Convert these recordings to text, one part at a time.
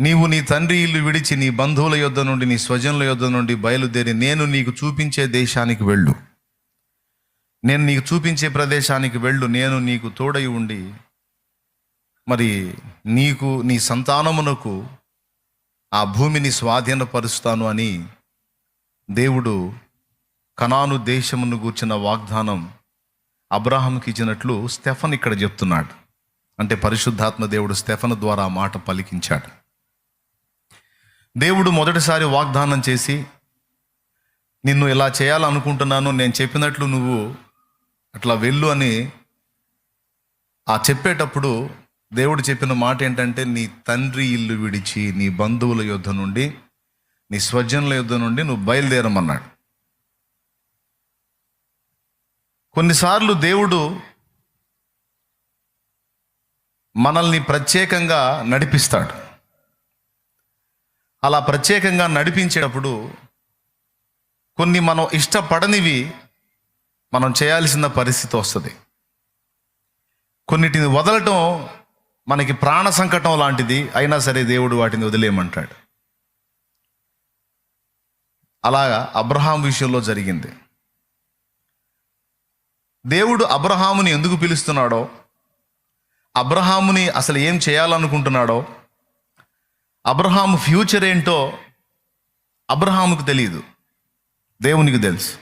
నీవు నీ తండ్రి ఇల్లు విడిచి నీ బంధువుల యొద్ద నుండి నీ స్వజనుల యొద్ద నుండి బయలుదేరి నేను నీకు చూపించే దేశానికి వెళ్ళు. నేను నీకు చూపించే ప్రదేశానికి వెళ్ళు. నేను నీకు తోడై ఉండి మరి నీకు నీ సంతానమునకు ఆ భూమిని స్వాధీనపరుస్తాను అని దేవుడు కనాను దేశమును గూర్చిన వాగ్దానం అబ్రాహంకి ఇచ్చినట్లు స్టెఫన్ ఇక్కడ చెప్తున్నాడు. అంటే పరిశుద్ధాత్మ దేవుడు స్టెఫన్ ద్వారా మాట పలికించాడు. దేవుడు మొదటిసారి వాగ్దానం చేసి నిన్ను ఇలా చేయాలనుకుంటున్నాను నేను చెప్పినట్లు నువ్వు అట్లా వెళ్ళు అని ఆ చెప్పేటప్పుడు దేవుడు చెప్పిన మాట ఏంటంటే నీ తండ్రి ఇల్లు విడిచి నీ బంధువుల యుద్ధ నుండి నీ స్వజనుల యుద్ధ నుండి నువ్వు బయలుదేరమన్నాడు. కొన్నిసార్లు దేవుడు మనల్ని ప్రత్యేకంగా నడిపిస్తాడు. అలా ప్రత్యేకంగా నడిపించేటప్పుడు కొన్ని మనం ఇష్టపడనివి మనం చేయాల్సిన పరిస్థితి వస్తుంది. కొన్నిటిని వదలటం మనకి ప్రాణ సంకటం లాంటిది అయినా సరే దేవుడు వాటిని వదిలేయమంటాడు. అలాగా అబ్రహాం విషయంలో జరిగింది. దేవుడు అబ్రహాముని ఎందుకు పిలుస్తున్నాడో అబ్రహాముని అసలు ఏం చేయాలనుకుంటున్నాడో అబ్రహాం ఫ్యూచర్ ఏంటో అబ్రహాముకు తెలియదు దేవునికి తెలుసు.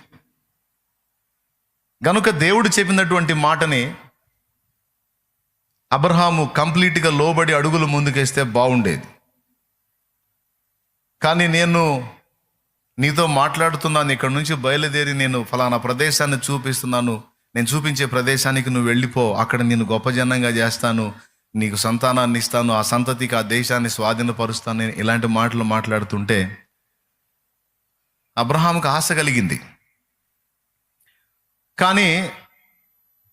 గనుక దేవుడు చెప్పినటువంటి మాటని అబ్రహాము కంప్లీట్గా లోబడి అడుగులు ముందుకేస్తే బాగుండేది. కానీ నేను నీతో మాట్లాడుతున్నాను ఇక్కడ నుంచి బయలుదేరి నేను ఫలానా ప్రదేశాన్ని చూపిస్తున్నాను నేను చూపించే ప్రదేశానికి నువ్వు వెళ్ళిపో అక్కడ నేను గొప్ప జనంగా చేస్తాను నీకు సంతానాన్ని ఇస్తాను ఆ సంతతికి ఆ దేశాన్ని స్వాధీనపరుస్తాను నేను ఇలాంటి మాటలు మాట్లాడుతుంటే అబ్రహాంకు ఆశ కలిగింది. కానీ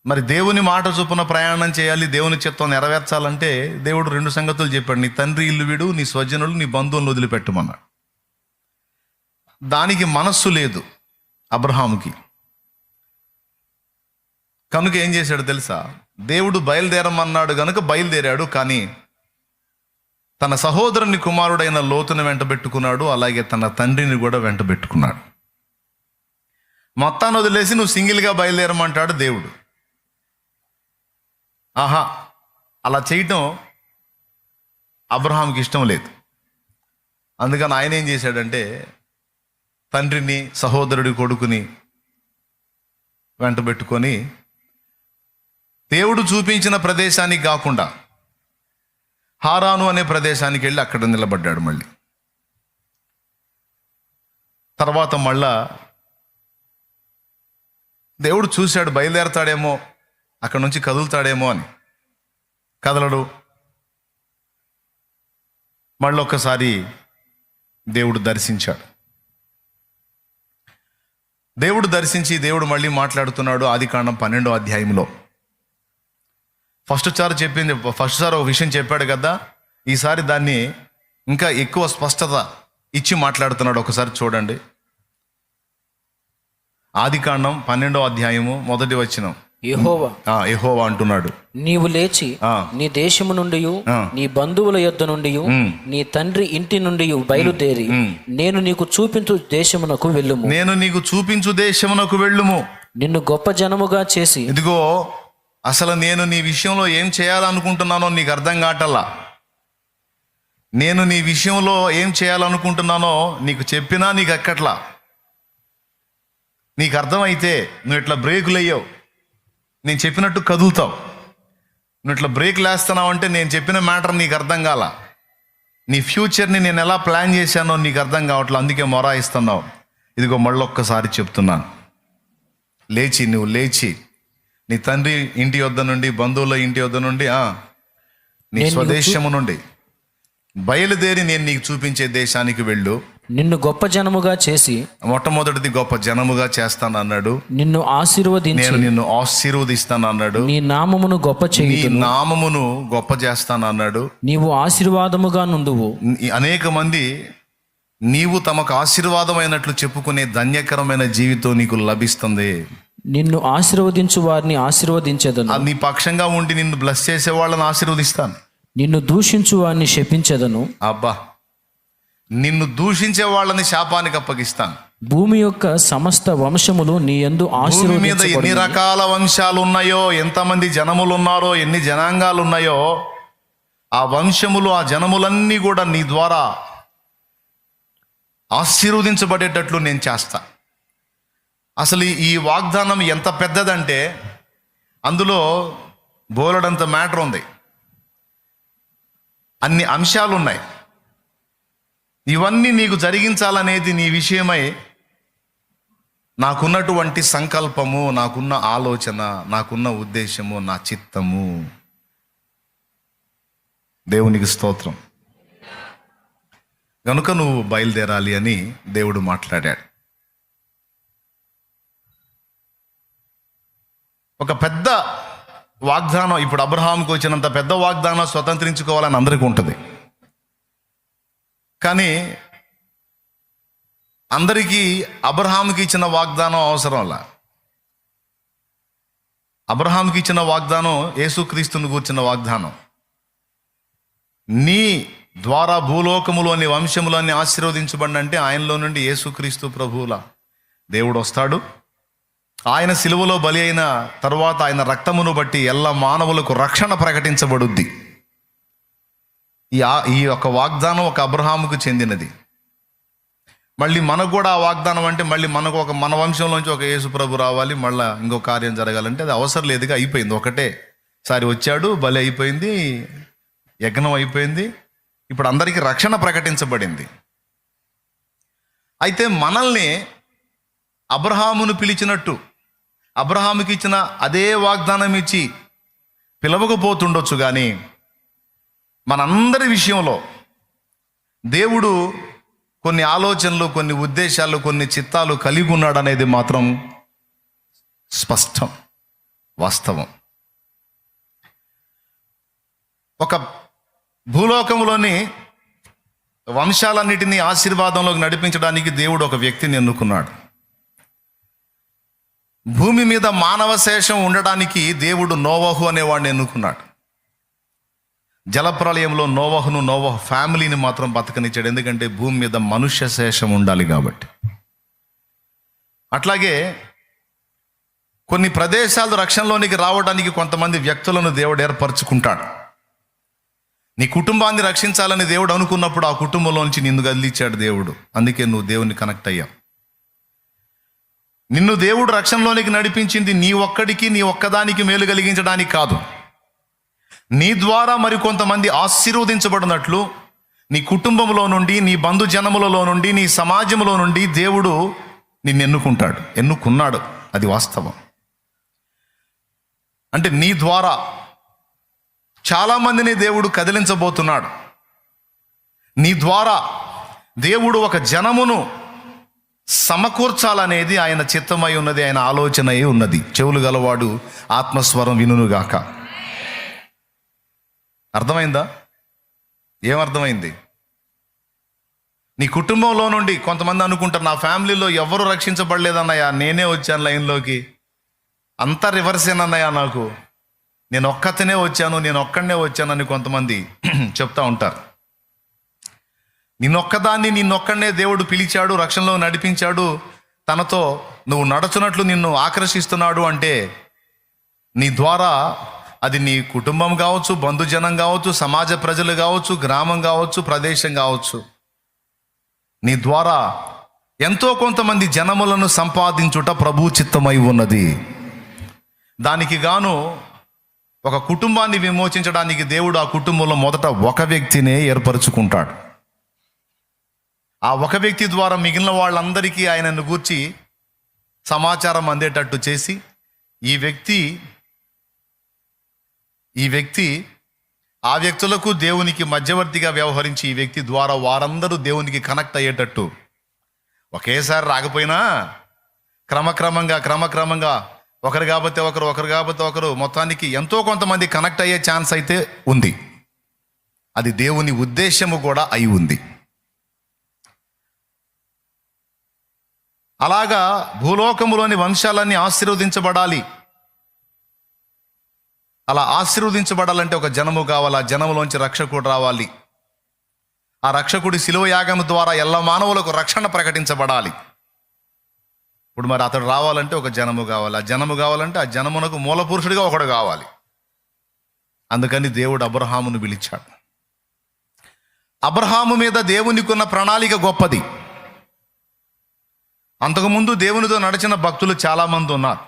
మరి దేవుని మాట చొప్పున ప్రయాణం చేయాలి దేవుని చిత్తం నెరవేర్చాలంటే దేవుడు రెండు సంగతులు చెప్పాడు. నీ తండ్రి ఇల్లు విడు నీ స్వజనులు నీ బంధువులను వదిలిపెట్టమన్నాడు. దానికి మనస్సు లేదు అబ్రహాముకి. కనుక ఏం చేశాడు తెలుసా? దేవుడు బయలుదేరమన్నాడు కనుక బయలుదేరాడు కానీ తన సహోదరుని కుమారుడైన లోతుని వెంటబెట్టుకున్నాడు అలాగే తన తండ్రిని కూడా వెంటబెట్టుకున్నాడు మొత్తాన్ని వదిలేసి నువ్వు సింగిల్గా బయలుదేరమంటాడు దేవుడు. ఆహా అలా చేయటం అబ్రహాంకి ఇష్టం లేదు. అందుకని ఆయన ఏం చేశాడంటే తండ్రిని సహోదరుడి కొడుకుని వెంటబెట్టుకొని దేవుడు చూపించిన ప్రదేశానికి కాకుండా హారాను అనే ప్రదేశానికి వెళ్ళి అక్కడ నిలబడ్డాడు మళ్ళీ. తర్వాత మళ్ళా దేవుడు చూశాడు బయలుదేరతాడేమో అక్కడ నుంచి కదులుతాడేమో అని. కదలడు. మళ్ళీ ఒక్కసారి దేవుడు దర్శించాడు. దేవుడు దర్శించి దేవుడు మళ్ళీ మాట్లాడుతున్నాడు ఆది కాండం పన్నెండో అధ్యాయంలో. ఫస్ట్ సారి చెప్పింది ఫస్ట్ సారి ఒక విషయం చెప్పాడు కదా ఈసారి దాన్ని ఇంకా ఎక్కువ స్పష్టత ఇచ్చి మాట్లాడుతున్నాడు ఒకసారి చూడండి. ఆది కాండం పన్నెండో అధ్యాయము మొదటి వచనం. యెహోవా. అంటున్నాడు. నీవు లేచి. నీ దేశము నుండి. నీ బంధువుల యొద్ద నుండి నీ తండ్రి ఇంటి నుండి బయలుదేరి నేను నీకు చూపించు దేశమునకు వెళ్ళుము. నేను నీకు చూపించు దేశమునకు వెళ్ళుము. నిన్ను గొప్ప జనముగా చేసి ఇదిగో అసలు నేను నీ విషయంలో ఏం చేయాలనుకుంటున్నానో నీకు అర్థం కావటల్లా నేను నీ విషయంలో ఏం చేయాలనుకుంటున్నానో నీకు చెప్పినా నీకు ఎక్కట్లా? నీకు అర్థమైతే నువ్వు ఇట్లా బ్రేకులు అయ్యావు నేను చెప్పినట్టు కదులుతావు. నువ్వు ఇట్లా బ్రేక్ వేస్తున్నావు అంటే నేను చెప్పిన మ్యాటర్ నీకు అర్థం కాల? నీ ఫ్యూచర్ని నేను ఎలా ప్లాన్ చేశానో నీకు అర్థం కావట్లేదు అందుకే మొరాయిస్తున్నావు. ఇదిగో మళ్ళొక్కసారి చెప్తున్నాను. లేచి నువ్వు లేచి. నీ తండ్రి ఇంటి వద్ద నుండి బంధువుల ఇంటి వద్ద నుండి ఆ, నీ స్వదేశము నుండి బయలుదేరి నేను నీకు చూపించే దేశానికి వెళ్ళు. నిన్ను గొప్ప జనముగా చేసి మొట్టమొదటిది గొప్ప జనముగా చేస్తాను అన్నాడు. నిన్ను ఆశీర్వదించి నేను నిన్ను ఆశీర్వదిస్తాను అన్నాడు. నీ నామమును గొప్ప నీ చేయి నామమును గొప్ప చేస్తాను అన్నాడు. నీవు ఆశీర్వాదముగా నుండువు. అనేక మంది నీవు తమకు ఆశీర్వాదమైనట్లు చెప్పుకునే ధన్యకరమైన జీవితం నీకు లభిస్తుంది. నిన్ను ఆశీర్వదించు వారిని ఆశీర్వదించదను. నీ పక్షంగా ఉండి నిన్ను బ్లస్ చేసే వాళ్ళని ఆశీర్వదిస్తాను. నిన్ను దూషించు వారిని శపించదను. అబ్బా నిన్ను దూషించే వాళ్ళని శాపానికి అప్పగిస్తాను. భూమి యొక్క సమస్త వంశములు నీ భూమి మీద ఎన్ని రకాల వంశాలు ఉన్నాయో ఎంతమంది జనములు ఉన్నారో ఎన్ని జనాంగాలు ఉన్నాయో ఆ వంశములు ఆ జనములన్నీ కూడా నీ ద్వారా ఆశీర్వదించబడేటట్లు నేను చేస్తా అసలు ఈ- వాగ్దానం ఎంత పెద్దదంటే అందులో బోలెడంత మ్యాటర్ ఉంది. అన్ని అంశాలు ఉన్నాయి ఇవన్నీ నీకు జరిగించాలనేది నీ విషయమై నాకున్నటువంటి సంకల్పము నాకున్న ఆలోచన నాకున్న ఉద్దేశము నా చిత్తము. దేవునికి స్తోత్రం. కనుక నువ్వు బయలుదేరాలి అని దేవుడు మాట్లాడాడు. ఒక పెద్ద వాగ్దానం ఇప్పుడు అబ్రహాంకి వచ్చినంత పెద్ద వాగ్దానం స్వతంత్రించుకోవాలని అందరికీ ఉంటుంది. కానీ అందరికీ అబ్రహాంకి ఇచ్చిన వాగ్దానం అవసరంలా అబ్రహాంకి ఇచ్చిన వాగ్దానం యేసుక్రీస్తుని కూర్చిన వాగ్దానం. నీ ద్వారా భూలోకములోని వంశములన్నీ ఆశీర్వదించబడినంటే ఆయనలో నుండి యేసుక్రీస్తు ప్రభువుల. దేవుడు వస్తాడు ఆయన సిలువలో బలి అయిన తర్వాత ఆయన రక్తమును బట్టి ఎల్ల మానవులకు రక్షణ ప్రకటించబడుద్ది. ఈ ఆ- ఈ యొక్క వాగ్దానం ఒక అబ్రహాముకు చెందినది. మళ్ళీ మనకు కూడా ఆ వాగ్దానం అంటే మళ్ళీ మనకు ఒక మన వంశంలోంచి ఒక యేసు ప్రభు రావాలి మళ్ళీ ఇంకో కార్యం జరగాలంటే అది అవసరం లేదుగా అయిపోయింది. ఒకటే సారి వచ్చాడు బలి అయిపోయింది యజ్ఞం అయిపోయింది ఇప్పుడు అందరికీ రక్షణ ప్రకటించబడింది. అయితే మనల్ని అబ్రహామును పిలిచినట్టు అబ్రహాముకి ఇచ్చిన అదే వాగ్దానం ఇచ్చి పిలవకపోతుండొచ్చు కానీ మనందరి విషయంలో దేవుడు కొన్ని ఆలోచనలు కొన్ని ఉద్దేశాలు కొన్ని చిత్తాలు కలిగి ఉన్నాడు అనేది మాత్రం స్పష్టం వాస్తవం. ఒక భూలోకంలోని వంశాలన్నిటినీ ఆశీర్వాదంలోకి నడిపించడానికి దేవుడు ఒక వ్యక్తిని ఎన్నుకున్నాడు. భూమి మీద మానవ శేషం ఉండడానికి దేవుడు నోవహు అనేవాడిని ఎన్నుకున్నాడు. జలప్రలయంలో నోవహును నోవహు ఫ్యామిలీని మాత్రం బతకనిచ్చాడు. ఎందుకంటే భూమి మీద మనుష్య శేషం ఉండాలి కాబట్టి. అట్లాగే కొన్ని ప్రదేశాలు రక్షణలోనికి రావడానికి కొంతమంది వ్యక్తులను దేవుడు ఏర్పరచుకుంటాడు. నీ కుటుంబాన్ని రక్షించాలని దేవుడు అనుకున్నప్పుడు ఆ కుటుంబంలోంచి నిన్ను కదిలిచ్చాడు దేవుడు. అందుకే నువ్వు దేవుని కనెక్ట్ అయ్యావు. నిన్ను దేవుడు రక్షణలోనికి నడిపించింది నీ ఒక్కడికి నీ ఒక్కదానికి మేలు కలిగించడానికి కాదు. నీ ద్వారా మరి కొంతమంది ఆశీర్వదించబడినట్లు నీ కుటుంబంలో నుండి నీ బంధుజనములలో నుండి నీ సమాజంలో నుండి దేవుడు నిన్ను ఎన్నుకుంటాడు. ఎన్నుకున్నాడు. అది వాస్తవం. అంటే నీ ద్వారా చాలామందిని దేవుడు కదిలించబోతున్నాడు. నీ ద్వారా దేవుడు ఒక జనమును సమకూర్చాలనేది ఆయన చిత్తమై ఉన్నది ఆయన ఆలోచన అయి ఉన్నది. చెవులు గలవాడు ఆత్మస్వరం వినుగాక అర్థమైందా? ఏమర్థమైంది? నీ కుటుంబంలో నుండి కొంతమంది అనుకుంటారు నా ఫ్యామిలీలో ఎవరు రక్షించబడలేదన్నయ్యా నేనే వచ్చాను లైన్లోకి. అంతా రివర్సేనన్నయ్యా నాకు. నేను ఒక్కతనే వచ్చాను నేను ఒక్కడనే వచ్చానని కొంతమంది చెప్తా ఉంటారు. నిన్నొక్కదాన్ని నిన్నొక్కడనే దేవుడు పిలిచాడు రక్షణలో నడిపించాడు. తనతో నువ్వు నడుచున్నట్లు నిన్ను ఆకర్షిస్తున్నాడు అంటే నీ ద్వారా అది నీ కుటుంబం కావచ్చు బంధుజనం కావచ్చు సమాజ ప్రజలు కావచ్చు గ్రామం కావచ్చు ప్రదేశం కావచ్చు. నీ ద్వారా ఎంతో కొంతమంది జనములను సంపాదించుట ప్రభు చిత్తమై ఉన్నది. దానికి గాను ఒక కుటుంబాన్ని విమోచించడానికి దేవుడు ఆ కుటుంబంలో మొదట ఒక వ్యక్తినే ఏర్పరచుకుంటాడు. ఆ ఒక వ్యక్తి ద్వారా మిగిలిన వాళ్ళందరికీ ఆయనను గూర్చి సమాచారం అందేటట్టు చేసి ఈ వ్యక్తి ఈ వ్యక్తి ఆ వ్యక్తులకు దేవునికి మధ్యవర్తిగా వ్యవహరించి ఈ వ్యక్తి ద్వారా వారందరూ దేవునికి కనెక్ట్ అయ్యేటట్టు. ఒకేసారి రాకపోయినా క్రమక్రమంగా క్రమక్రమంగా ఒకరు కాబట్టి ఒకరు ఒకరు కాబట్టి ఒకరు మొత్తానికి ఎంతో కొంతమంది కనెక్ట్ అయ్యే ఛాన్స్ అయితే ఉంది. అది దేవుని ఉద్దేశము కూడా అయి ఉంది. అలాగా భూలోకములోని వంశాలన్నీ ఆశీర్వదించబడాలి. అలా ఆశీర్వదించబడాలంటే ఒక జనము కావాలి ఆ జనములోంచి రక్షకుడు రావాలి. ఆ రక్షకుడి శిలువ యాగము ద్వారా ఎల్ల మానవులకు రక్షణ ప్రకటించబడాలి. ఇప్పుడు మరి అతడు రావాలంటే ఒక జనము కావాలి ఆ జనము కావాలంటే ఆ జనమునకు మూల పురుషుడిగా ఒకడు కావాలి. అందుకని దేవుడు అబ్రహామును పిలిచాడు. అబ్రహాము మీద దేవునికున్న ప్రణాళిక గొప్పది. అంతకుముందు దేవునితో నడిచిన భక్తులు చాలామంది ఉన్నారు.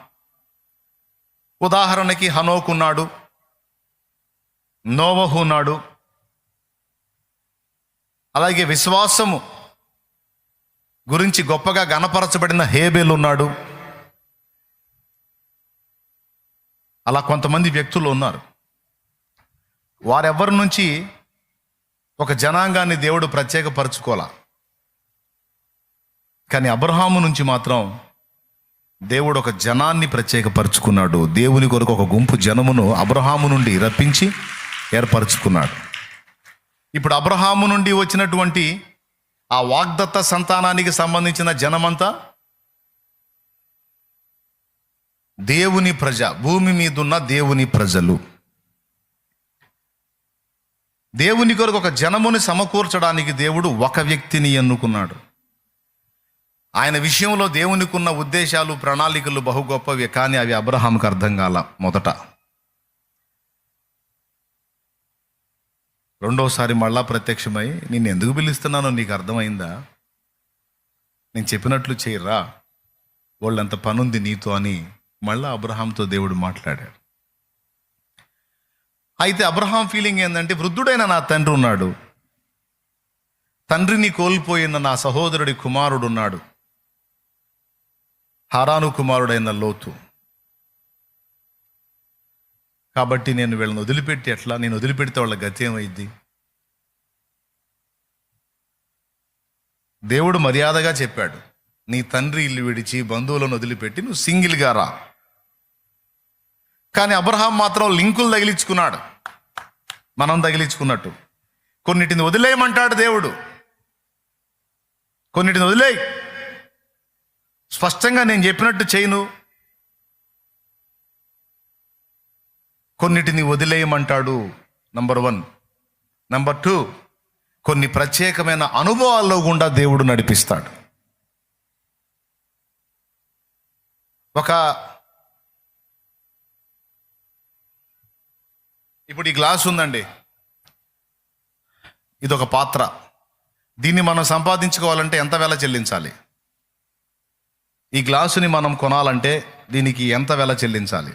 ఉదాహరణకి హనోకున్నాడు నోవహు ఉన్నాడు అలాగే విశ్వాసము గురించి గొప్పగా గణపరచబడిన హేబేలు ఉన్నాడు. అలా కొంతమంది వ్యక్తులు ఉన్నారు. వారెవ్వరి నుంచి ఒక జనాంగాన్ని దేవుడు ప్రత్యేకపరచుకోలా కానీ అబ్రహాము నుంచి మాత్రం దేవుడు ఒక జనాన్ని ప్రత్యేకపరుచుకున్నాడు. దేవుని కొరకు ఒక గుంపు జనమును అబ్రహాము నుండి రప్పించి ఏర్పరచుకున్నాడు. ఇప్పుడు అబ్రహాము నుండి వచ్చినటువంటి ఆ వాగ్దత్త సంతానానికి సంబంధించిన జనమంతా దేవుని ప్రజ భూమి మీదున్న దేవుని ప్రజలు. దేవుని కొరకు ఒక జనముని సమకూర్చడానికి దేవుడు ఒక వ్యక్తిని ఎన్నుకున్నాడు. ఆయన విషయంలో దేవునికి ఉన్న ఉద్దేశాలు ప్రణాళికలు బహు గొప్పవి కానీ అవి అబ్రహాంకి అర్థం కాల మొదట. రెండోసారి మళ్ళా ప్రత్యక్షమై నేను ఎందుకు పిలుస్తున్నానో నీకు అర్థమైందా? నేను చెప్పినట్లు చేయరా? వాళ్ళంత పనుంది నీతో అని మళ్ళా అబ్రహాంతో దేవుడు మాట్లాడాడు. అయితే అబ్రహాం ఫీలింగ్ ఏంటంటే వృద్ధుడైన నా తండ్రి ఉన్నాడు. తండ్రిని కోల్పోయిన నా సహోదరుడి కుమారుడు ఉన్నాడు హారాను కుమారుడైన లోతు. కాబట్టి నేను వీళ్ళని వదిలిపెట్టి ఎట్లా? నేను వదిలిపెడితే వాళ్ళ గతి ఏమైంది దేవుడు మర్యాదగా చెప్పాడు. నీ తండ్రి ఇల్లు విడిచి బంధువులను వదిలిపెట్టి నువ్వు సింగిల్గా రా. కానీ అబ్రహాం మాత్రం లింకులు తగిలించుకున్నాడు. మనం తగిలించుకున్నట్టు. కొన్నిటిని వదిలేయమంటాడు దేవుడు. కొన్నిటిని వదిలేయి. స్పష్టంగా నేను చెప్పినట్టు చేయను. కొన్నిటిని వదిలేయమంటాడు నంబర్ వన్. నంబర్ టూ కొన్ని ప్రత్యేకమైన అనుభవాల్లో గుండా దేవుడు నడిపిస్తాడు. ఒక ఇప్పుడు ఈ గ్లాస్ ఉందండి. ఇది ఒక పాత్ర. దీన్ని మనం సంపాదించుకోవాలంటే ఎంత వేళ చెల్లించాలి? ఈ గ్లాసుని మనం కొనాలంటే దీనికి ఎంత వెల చెల్లించాలి?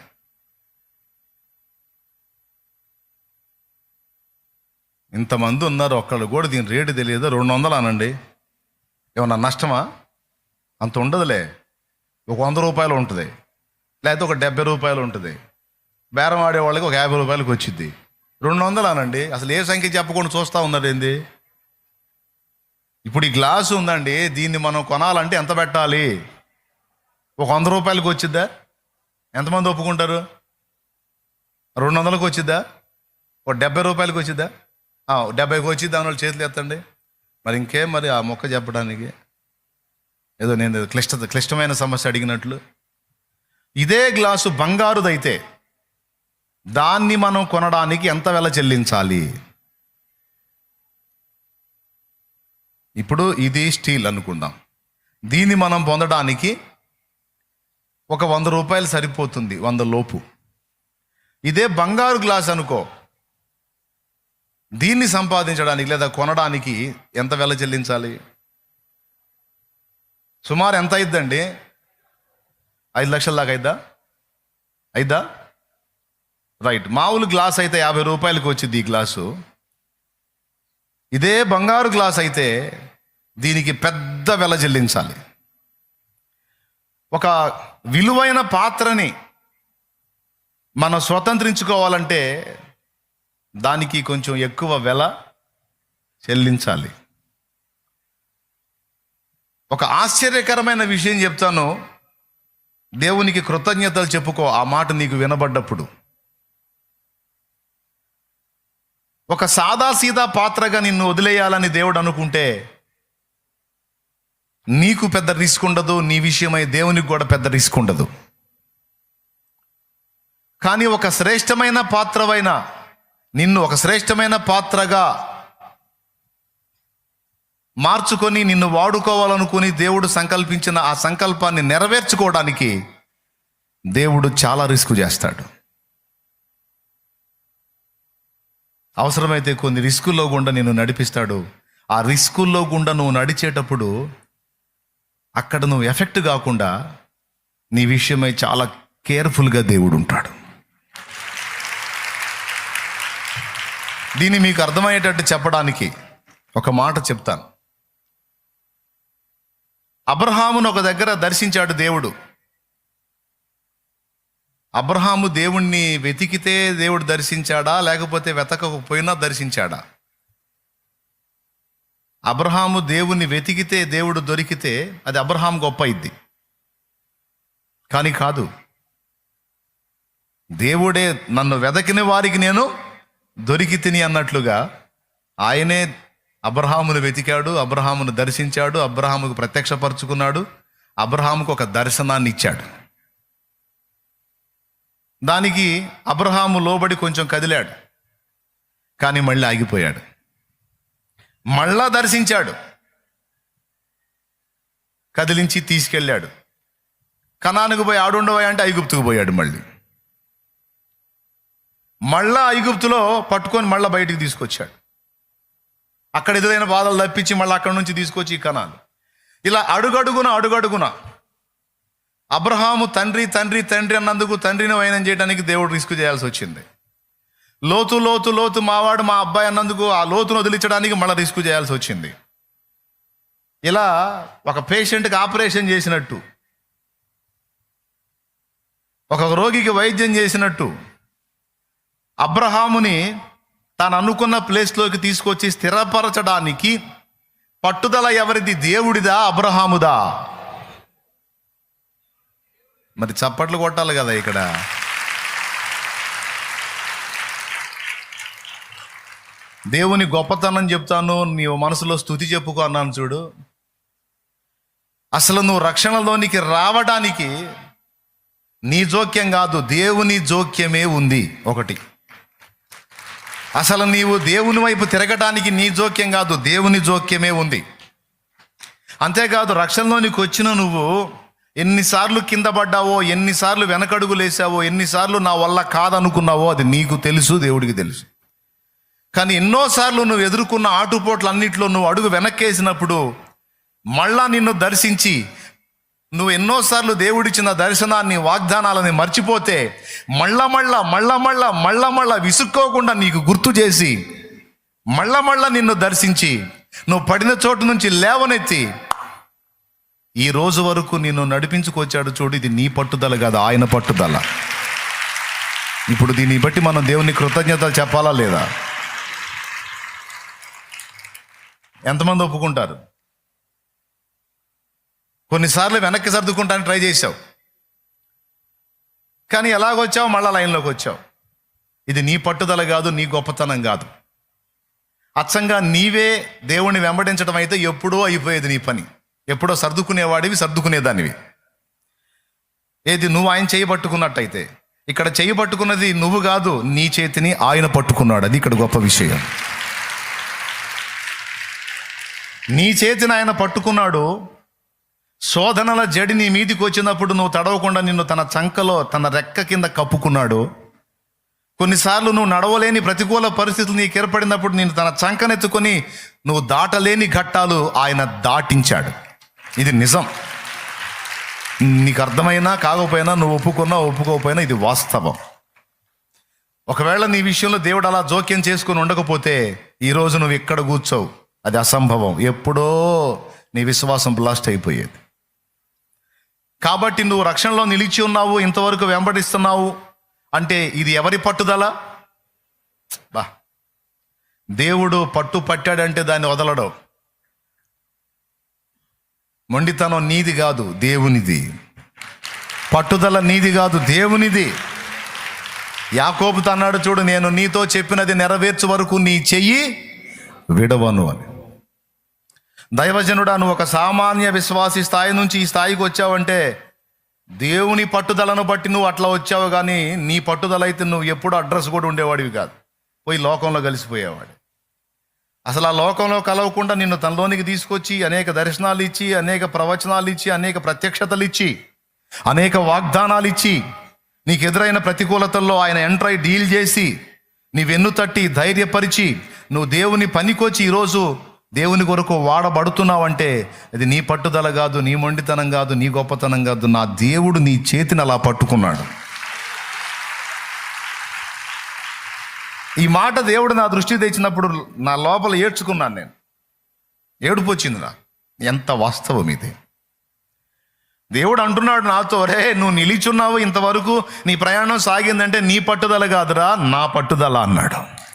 ఇంతమంది ఉన్నారు ఒక్కళ్ళు కూడా దీని రేటు తెలియదు. రెండు వందలు అనండి. ఏమన్నా నష్టమా? అంత ఉండదులే. ఒక వంద రూపాయలు ఉంటుంది. లేకపోతే ఒక డెబ్బై రూపాయలు ఉంటుంది. బేరం ఆడే వాళ్ళకి ఒక యాభై రూపాయలకి వచ్చింది రెండు వందలు అనండి. అసలు ఏ సంఖ్య చెప్పకుండా చూస్తూ ఉన్నాడు ఏంది? ఇప్పుడు ఈ గ్లాసు ఉందండి. దీన్ని మనం కొనాలంటే ఎంత పెట్టాలి? ఒక వంద రూపాయలకు వచ్చిద్దా? ఎంతమంది ఒప్పుకుంటారు? రెండు వందలకు వచ్చిద్దా? ఒక డెబ్బై రూపాయలకు వచ్చిద్దా? డెబ్బైకి వచ్చి దాని వాళ్ళు చేతులు ఎత్తండి. మరి ఇంకేం మరి ఆ మొక్క చెప్పడానికి ఏదో నేను క్లిష్ట క్లిష్టమైన సమస్య అడిగినట్లు. ఇదే గ్లాసు బంగారుదైతే దాన్ని మనం కొనడానికి ఎంత వెల చెల్లించాలి? ఇప్పుడు ఇది స్టీల్ అనుకుందాం. దీన్ని మనం పొందడానికి ఒక వంద రూపాయలు సరిపోతుంది వంద లోపు. ఇదే బంగారు గ్లాస్ అనుకో. దీన్ని సంపాదించడానికి లేదా కొనడానికి ఎంత వెల చెల్లించాలి? సుమారు ఎంత అయిద్దండి? ఐదు లక్షల దాకా అయిద్దా? అయిద్దా? రైట్. మామూలు గ్లాస్ అయితే యాభై రూపాయలకి వచ్చింది ఈ గ్లాసు. ఇదే బంగారు గ్లాస్ అయితే దీనికి పెద్ద వెల చెల్లించాలి. ఒక విలువైన పాత్రని మనం స్వతంత్రించుకోవాలంటే దానికి కొంచెం ఎక్కువ వెల చెల్లించాలి. ఒక ఆశ్చర్యకరమైన విషయం చెప్తాను. దేవునికి కృతజ్ఞతలు చెప్పుకో ఆ మాట నీకు వినబడ్డప్పుడు. ఒక సాదా సీదా పాత్రగా నిన్ను వదిలేయాలని దేవుడు అనుకుంటే నీకు పెద్ద రిస్క్ ఉండదు నీ విషయమై దేవునికి కూడా పెద్ద రిస్క్ ఉండదు. కానీ ఒక శ్రేష్టమైన పాత్రవైన నిన్ను ఒక శ్రేష్టమైన పాత్రగా మార్చుకొని నిన్ను వాడుకోవాలనుకుని దేవుడు సంకల్పించిన ఆ సంకల్పాన్ని నెరవేర్చుకోవడానికి దేవుడు చాలా రిస్క్ చేస్తాడు. అవసరమైతే కొన్ని రిస్కుల్లో గుండా నిన్ను నడిపిస్తాడు. ఆ రిస్కుల్లో గుండా నువ్వు నడిచేటప్పుడు అక్కడ నువ్వు ఎఫెక్ట్ కాకుండా నీ విషయమై చాలా కేర్ఫుల్గా దేవుడు ఉంటాడు దీన్ని మీకు అర్థమయ్యేటట్టు చెప్పడానికి ఒక మాట చెప్తాను. అబ్రహామును ఒక దగ్గర దర్శించాడు దేవుడు. అబ్రహాము దేవుణ్ణి వెతికితే దేవుడు దర్శించాడా? లేకపోతే వెతకకపోయినా దర్శించాడా? అబ్రహాము దేవుణ్ణి వెతికితే దేవుడు దొరికితే అది అబ్రహాం గొప్ప ఇద్ది కానీ కాదు దేవుడే నన్ను వెదకిన వారికి నేను దొరికి తిని అన్నట్లుగా ఆయనే అబ్రహామును వెతికాడు అబ్రహామును దర్శించాడు అబ్రహాముకు ప్రత్యక్షపరుచుకున్నాడు అబ్రహాముకు ఒక దర్శనాన్ని ఇచ్చాడు. దానికి అబ్రహాము లోబడి కొంచెం కదిలాడు కానీ మళ్ళీ ఆగిపోయాడు. మళ్ళా దర్శించాడు. కదిలించి తీసుకెళ్ళాడు. కణానికి పోయి ఆడుండవా అంటే ఐగుప్తుకు పోయాడు మళ్ళీ. మళ్ళా ఐగుప్తులో పట్టుకొని మళ్ళా బయటికి తీసుకొచ్చాడు. అక్కడ ఎదురైన బాధలు తప్పించి మళ్ళీ అక్కడి నుంచి తీసుకొచ్చి ఈ కణాలు ఇలా అడుగడుగున అడుగడుగున అబ్రహాము తండ్రి తండ్రి తండ్రి అన్నందుకు తండ్రిని వైనం చేయడానికి దేవుడు రిస్క్ చేయాల్సి వచ్చింది. లోతు లోతు లోతు మావాడు మా అబ్బాయి అన్నందుకు ఆ లోతును వదిలించడానికి మళ్ళీ రిస్క్ చేయాల్సి వచ్చింది. ఇలా ఒక పేషెంట్కి ఆపరేషన్ చేసినట్టు ఒక రోగికి వైద్యం చేసినట్టు అబ్రహాముని తాను అనుకున్న ప్లేస్లోకి తీసుకొచ్చి స్థిరపరచడానికి పట్టుదల ఎవరిది? దేవుడిదా అబ్రహాముదా? మరి చప్పట్లు కొట్టాలి కదా ఇక్కడ. దేవుని గొప్పతనం చెప్తాను నీవు మనసులో స్థుతి చెప్పుకో అన్నాను చూడు. అసలు నువ్వు రక్షణలోనికి రావడానికి నీ జోక్యం కాదు దేవుని జోక్యమే ఉంది ఒకటి. అసలు నీవు దేవుని వైపు తిరగటానికి నీ జోక్యం కాదు దేవుని జోక్యమే ఉంది. అంతేకాదు రక్షణలోనికి వచ్చిన నువ్వు ఎన్నిసార్లు కింద పడ్డావో ఎన్నిసార్లు వెనకడుగులేసావో ఎన్నిసార్లు నా వల్ల కాదనుకున్నావో అది నీకు తెలుసు దేవుడికి తెలుసు. కానీ ఎన్నోసార్లు నువ్వు ఎదుర్కొన్న ఆటుపోట్లన్నింటిలో నువ్వు అడుగు వెనక్కేసినప్పుడు మళ్ళా నిన్ను దర్శించి నువ్వు ఎన్నోసార్లు దేవుడిచ్చిన దర్శనాన్ని వాగ్దానాలని మర్చిపోతే మళ్ళా మళ్ళా మళ్ళా మళ్ళా మళ్ళా మళ్ళా విసుక్కోకుండా నీకు గుర్తు చేసి మళ్ళా మళ్ళా నిన్ను దర్శించి నువ్వు పడిన చోటు నుంచి లేవనెత్తి ఈ రోజు వరకు నిన్ను నడిపించుకొచ్చాడు చూడు ఇది నీ పట్టుదల కాదు ఆయన పట్టుదల. ఇప్పుడు దీన్ని బట్టి మనం దేవుని కృతజ్ఞతలు చెప్పాలా లేదా? ఎంతమంది ఒప్పుకుంటారు? కొన్నిసార్లు వెనక్కి సర్దుకుంటానికి ట్రై చేసావు కానీ ఎలాగొచ్చావు మళ్ళా లైన్లోకి వచ్చావు. ఇది నీ పట్టుదల కాదు నీ గొప్పతనం కాదు. అచ్చంగా నీవే దేవుణ్ణి వెంబడించడం అయితే ఎప్పుడో అయిపోయేది నీ పని. ఎప్పుడో సర్దుకునేవాడివి సర్దుకునేదానివి. ఏది నువ్వు ఆయన చేయి పట్టుకున్నట్టయితే ఇక్కడ చేయి పట్టుకున్నది నువ్వు కాదు నీ చేతిని ఆయన పట్టుకున్నాడు. అది ఇక్కడ గొప్ప విషయం. నీ చేతిని ఆయన పట్టుకున్నాడు. శోధనల జడి నీ మీదికి వచ్చినప్పుడు నువ్వు తడవకుండా నిన్ను తన చంకలో తన రెక్క కింద కప్పుకున్నాడు. కొన్నిసార్లు నువ్వు నడవలేని ప్రతికూల పరిస్థితులు నీకు ఏర్పడినప్పుడు నేను తన చంకనెత్తుకొని నువ్వు దాటలేని ఘట్టాలు ఆయన దాటించాడు. ఇది నిజం. నీకు అర్థమైనా కాకపోయినా నువ్వు ఒప్పుకున్నా ఒప్పుకోకపోయినా ఇది వాస్తవం. ఒకవేళ నీ విషయంలో దేవుడు అలా జోక్యం చేసుకుని ఉండకపోతే ఈరోజు నువ్వు ఇక్కడ కూర్చోవు? అది అసంభవం. ఎప్పుడో నీ విశ్వాసం బ్లాస్ట్ అయిపోయేది. కాబట్టి నువ్వు రక్షణలో నిలిచి ఉన్నావు ఇంతవరకు వెంబడిస్తున్నావు అంటే ఇది ఎవరి పట్టుదల? బా. దేవుడు పట్టు పట్టాడంటే దాన్ని వదలడం. మొండితనం నీది కాదు దేవునిది. పట్టుదల నీది కాదు దేవునిది. యాకోబుతో అన్నాడు చూడు నేను నీతో చెప్పినది నెరవేర్చు వరకు నీ చెయ్యి విడవను అని. దైవజనుడా నువ్వు ఒక సామాన్య విశ్వాసి స్థాయి నుంచి ఈ స్థాయికి వచ్చావంటే దేవుని పట్టుదలను బట్టి నువ్వు అట్లా వచ్చావు కానీ నీ పట్టుదల అయితే నువ్వు ఎప్పుడు అడ్రస్ కూడా ఉండేవాడివి కాదు. పోయి లోకంలో కలిసిపోయేవాడు అసలు ఆ లోకంలో కలవకుండా నిన్ను తనలోనికి తీసుకొచ్చి అనేక దర్శనాలు ఇచ్చి అనేక ప్రవచనాలు ఇచ్చి అనేక ప్రత్యక్షతలు ఇచ్చి అనేక వాగ్దానాలు ఇచ్చి నీకు ఎదురైన ప్రతికూలతల్లో ఆయన ఎంట్రై డీల్ చేసి నీ వెన్ను తట్టి ధైర్యపరిచి నువ్వు దేవుని పనికొచ్చి ఈరోజు దేవుని కొరకు వాడబడుతున్నావంటే అది నీ పట్టుదల కాదు నీ మొండితనం కాదు నీ గొప్పతనం కాదు. నా దేవుడు నీ చేతిని అలా పట్టుకున్నాడు. ఈ మాట దేవుడు నా దృష్టి తెచ్చినప్పుడు నా లోపల ఏడ్చుకున్నాను నేను. ఏడుపు వచ్చింది నా ఎంత వాస్తవం ఇది. దేవుడు అంటున్నాడు నాతో రే నువ్వు నిలిచున్నావు ఇంతవరకు నీ ప్రయాణం సాగిందంటే నీ పట్టుదల కాదురా నా పట్టుదల అన్నాడు.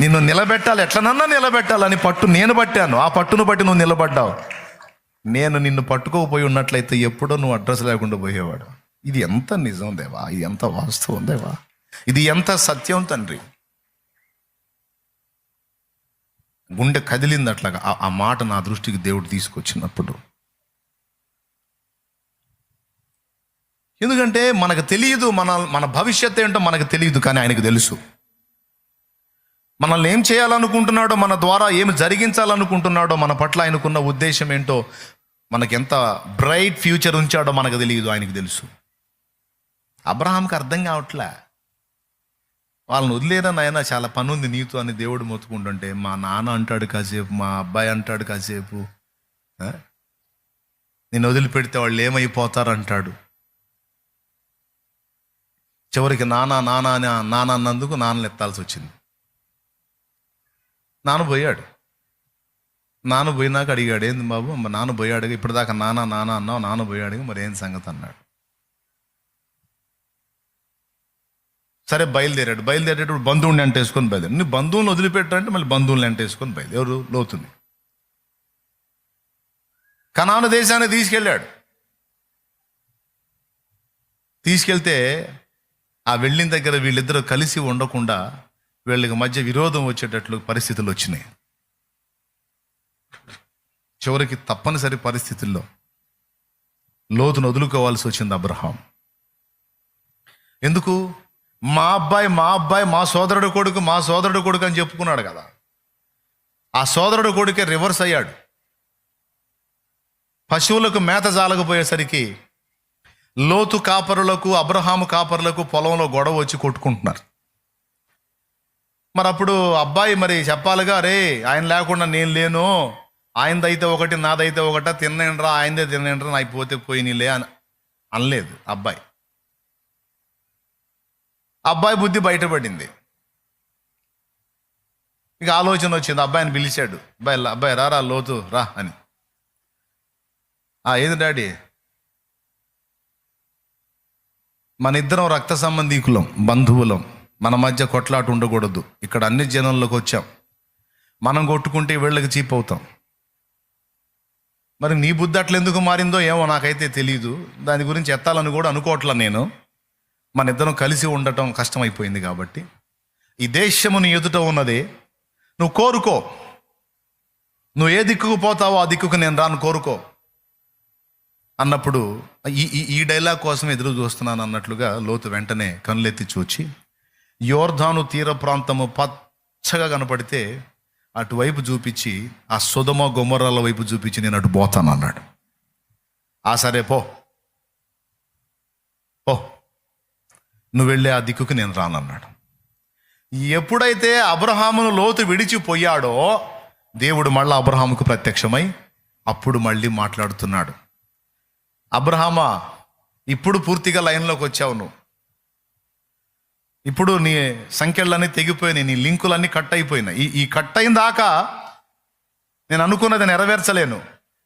నిన్ను నిలబెట్టాలి. ఎట్లనన్నా నిలబెట్టాలని పట్టు నేను పట్టాను. ఆ పట్టును బట్టి నువ్వు నిలబడ్డావు. నేను నిన్ను పట్టుకోకపోయి ఉన్నట్లయితే ఎప్పుడో నువ్వు అడ్రస్ లేకుండా పోయేవాడు. ఇది ఎంత నిజం దేవా? ఇది ఎంత వాస్తవం దేవా? ఇది ఎంత సత్యం తండ్రి? గుండె కదిలింది అట్లాగా ఆ- ఆ మాట నా దృష్టికి దేవుడు తీసుకొచ్చినప్పుడు. ఎందుకంటే మనకు తెలియదు మన మన భవిష్యత్తు ఏంటో మనకు తెలియదు కానీ ఆయనకు తెలుసు. మనల్ని ఏం చేయాలనుకుంటున్నాడో మన ద్వారా ఏమి జరిగించాలనుకుంటున్నాడో మన పట్ల ఆయనకున్న ఉద్దేశం ఏంటో మనకి ఎంత బ్రైట్ ఫ్యూచర్ ఉంచాడో మనకు తెలియదు ఆయనకు తెలుసు. అబ్రహాంకి అర్థం కావట్లే? వాళ్ళని వదిలేదా నాయన చాలా పని ఉంది నీతో అని దేవుడు మొత్తుకుంటుంటే మా నాన్న అంటాడు కాసేపు మా అబ్బాయి అంటాడు కాసేపు నేను వదిలిపెడితే వాళ్ళు ఏమైపోతారు అంటాడు చివరికి నానా నానా అని నాన్న అన్నందుకు నాన్నలు ఎత్తాల్సి వచ్చింది. నానబోయాడు పోయాడు. పోయినాక అడిగాడు ఏంది బాబు? మా నాన్న పోయాడు ఇప్పటిదాకా నాన్న నాన్న అన్నావు నాన్న పోయాడు మరి ఏం సంగతి? అన్నాడు. సరే బయలుదేరాడు. బయలుదేరేటప్పుడు బంధువుని అంటేసుకొని బయలుదేరాడు. నువ్వు బంధువుని వదిలిపెట్టారంటే మళ్ళీ బంధువుని అంటేసుకొని బయలుదేరు. ఎవరు లోతుంది కనాను దేశాన్ని తీసుకెళ్ళాడు. తీసుకెళ్తే ఆ వెళ్ళిన దగ్గర వీళ్ళిద్దరూ కలిసి ఉండకుండా వీళ్ళకి మధ్య విరోధం వచ్చేటట్లు పరిస్థితులు వచ్చినాయి. చివరికి తప్పనిసరి పరిస్థితుల్లో లోతును వదులుకోవాల్సి వచ్చింది అబ్రహాం. ఎందుకు? మా అబ్బాయి మా అబ్బాయి మా సోదరుడు కొడుకు మా సోదరుడు కొడుకు అని చెప్పుకున్నాడు కదా. ఆ సోదరుడు కొడుకే రివర్స్ అయ్యాడు. పశువులకు మేత జాలకపోయేసరికి లోతు కాపరులకు అబ్రహాము కాపరులకు పొలంలో గొడవ వచ్చి కొట్టుకుంటున్నారు. మరి అప్పుడు అబ్బాయి మరి చెప్పాలిగా రే ఆయన లేకుండా నేను లేను. ఆయనదైతే ఒకటి నాదైతే ఒకట తిన్నండ్రా ఆయనదే తిన్నండ్రా నాకు పోతే పోయినీలే అని అనలేదు అబ్బాయి. అబ్బాయి బుద్ధి బయటపడింది. ఇక ఆలోచన వచ్చింది అబ్బాయిని పిలిచాడు. అబ్బాయి అబ్బాయి రా రా లోతు రా అని. ఆ ఏది డాడీ? మన ఇద్దరం రక్త సంబంధీకులం బంధువులం. మన మధ్య కొట్లాట ఉండకూడదు. ఇక్కడ అన్ని జనంలోకి వచ్చాం. మనం కొట్టుకుంటే వీళ్ళకి చీప్ అవుతాం మరి నీ బుద్ధి అట్లా ఎందుకు మారిందో ఏమో నాకైతే తెలియదు దాని గురించి ఎత్తాలని కూడా అనుకోవట్లా నేను. మన ఇద్దరం కలిసి ఉండటం కష్టమైపోయింది కాబట్టి. ఈ దేశము నీ ఎదుట ఉన్నది. నువ్వు కోరుకో. నువ్వు ఏ దిక్కుకు పోతావో ఆ దిక్కుకు నేను రాను కోరుకో. అన్నప్పుడు ఈ ఈ ఈ డైలాగ్ కోసం ఎదురు చూస్తున్నాను అన్నట్లుగా లోతు వెంటనే కనులెత్తి చూచి యోర్ధాను తీర ప్రాంతము పచ్చగా కనపడితే అటువైపు చూపించి ఆ సుధమ గుమ్మరాల వైపు చూపించి నేను అటు పోతాను అన్నాడు. ఆ సరే పో. పో. నువ్వు వెళ్ళే ఆ దిక్కుకు నేను రానన్నాడు. ఎప్పుడైతే అబ్రహామును లోతు విడిచిపోయాడో దేవుడు మళ్ళీ అబ్రహాముకు ప్రత్యక్షమై అప్పుడు మళ్ళీ మాట్లాడుతున్నాడు. అబ్రహామా ఇప్పుడు పూర్తిగా లైన్లోకి వచ్చావు నువ్వు. ఇప్పుడు నీ సంఖ్యలన్నీ తెగిపోయినాయి నీ లింకులన్నీ కట్ అయిపోయినాయి. ఈ ఈ కట్ అయిన దాకా నేను అనుకున్నది నెరవేర్చలేను.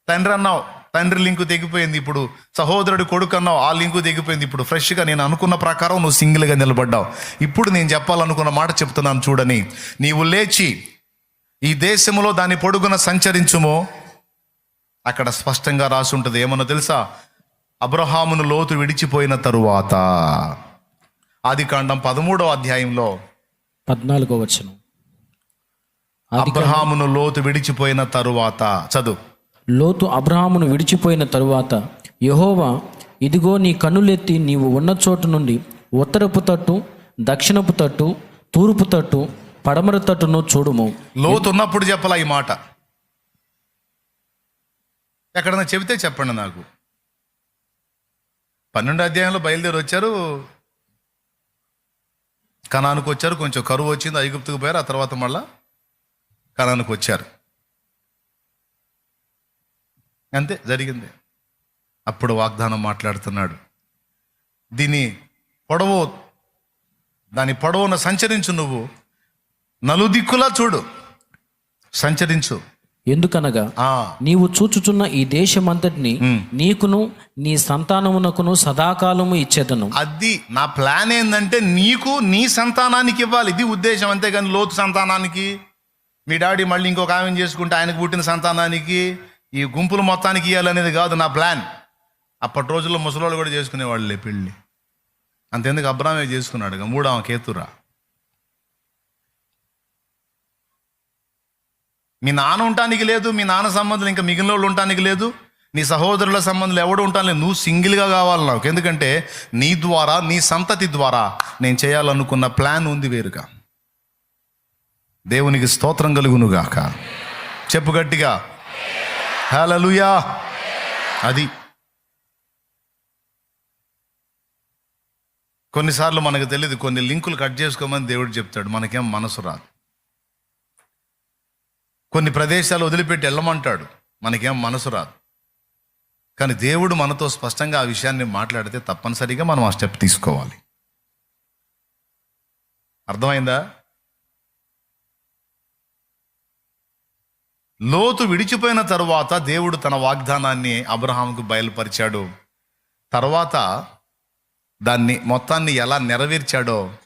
తండ్రి అన్నావు తండ్రి లింకు తెగిపోయింది ఇప్పుడు సహోదరుడు కొడుకు అన్నావు ఆ లింకు తెగిపోయింది ఇప్పుడు ఫ్రెష్గా నేను అనుకున్న ప్రకారం నువ్వు సింగిల్గా నిలబడ్డావు. ఇప్పుడు నేను చెప్పాలనుకున్న మాట చెప్తున్నాను చూడని. నీవు లేచి ఈ దేశంలో దాని పొడుగున సంచరించుము. అక్కడ స్పష్టంగా రాసి ఉంటుంది ఏమన్నా తెలుసా? అబ్రహామును లోతు విడిచిపోయిన తరువాత. ఆది కాండం పదమూడవ అధ్యాయంలో పద్నాలుగో వచ్చను అబ్రహామును లోతు విడిచిపోయిన తరువాత చదువు. లోతు అబ్రహామును విడిచిపోయిన తరువాత యహోవా ఇదిగో నీ కన్నులెత్తి నీవు ఉన్న చోటు నుండి ఉత్తరపు తట్టు దక్షిణపు తట్టు తూర్పు తట్టు పడమర తట్టును చూడుము. లోతు ఉన్నప్పుడు చెప్పాలా ఈ మాట. ఎక్కడన్నా చెబితే చెప్పండి నాకు. పన్నెండు అధ్యాయంలో బయలుదేరి వచ్చారు కణానికి వచ్చారు కొంచెం కరువు వచ్చింది ఐగుప్తుకు పోయారు ఆ తర్వాత మళ్ళా కణానికి వచ్చారు. అంతే జరిగింది. అప్పుడు వాగ్దానం మాట్లాడుతున్నాడు. దీని పొడవు దాని పొడవున సంచరించు నువ్వు. నలుదిక్కులా చూడు. సంచరించు. ఎందుకనగా నీవు చూచుచున్న ఈ దేశమంతటిని నీకును నీ సంతానమునకును సదాకాలము ఇచ్చేదను. అది నా ప్లాన్ ఏంటంటే నీకు నీ సంతానానికి ఇవ్వాలి. ఇది ఉద్దేశం అంతేగాని లోతు సంతానానికి. మీ డాడీ మళ్ళీ ఇంకొక ఆమె చేసుకుంటే ఆయనకు పుట్టిన సంతానానికి ఈ గుంపులు మొత్తానికి ఇవ్వాలనేది కాదు నా ప్లాన్. అప్పటి రోజుల్లో ముసలోళ్ళు కూడా చేసుకునేవాళ్ళే పెళ్ళి. అంతెందుకు అబ్రామే చేసుకున్నాడు మూడవ కేతురా. మీ నాన్న ఉండటానికి లేదు మీ నాన్న సంబంధం ఇంకా మిగిలిన వాళ్ళు ఉండటానికి లేదు నీ సహోదరుల సంబంధాలు ఎవడు ఉంటాను లేదు నువ్వు సింగిల్గా కావాలి నాకు. ఎందుకంటే నీ ద్వారా నీ సంతతి ద్వారా నేను చేయాలనుకున్న ప్లాన్ ఉంది వేరుగా. దేవునికి స్తోత్రం కలుగునుగాక. చెప్పు గట్టిగా. హలలుయా అది. కొన్నిసార్లు మనకు తెలియదు కొన్ని లింకులు కట్ చేసుకోమని దేవుడు చెప్తాడు మనకేం మనసు రాదు. కొన్ని ప్రదేశాలు వదిలిపెట్టి వెళ్ళమంటాడు. మనకేం మనసు రాదు. కానీ దేవుడు మనతో స్పష్టంగా ఆ విషయాన్ని మాట్లాడితే తప్పనిసరిగా మనం ఆ స్టెప్ తీసుకోవాలి. అర్థమైందా? లోతు విడిచిపోయిన తరువాత దేవుడు తన వాగ్దానాన్ని అబ్రహాంకు బయలుపరిచాడు. తర్వాత దాన్ని మొత్తాన్ని ఎలా నెరవేర్చాడో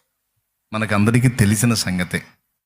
మనకందరికీ తెలిసిన సంగతే.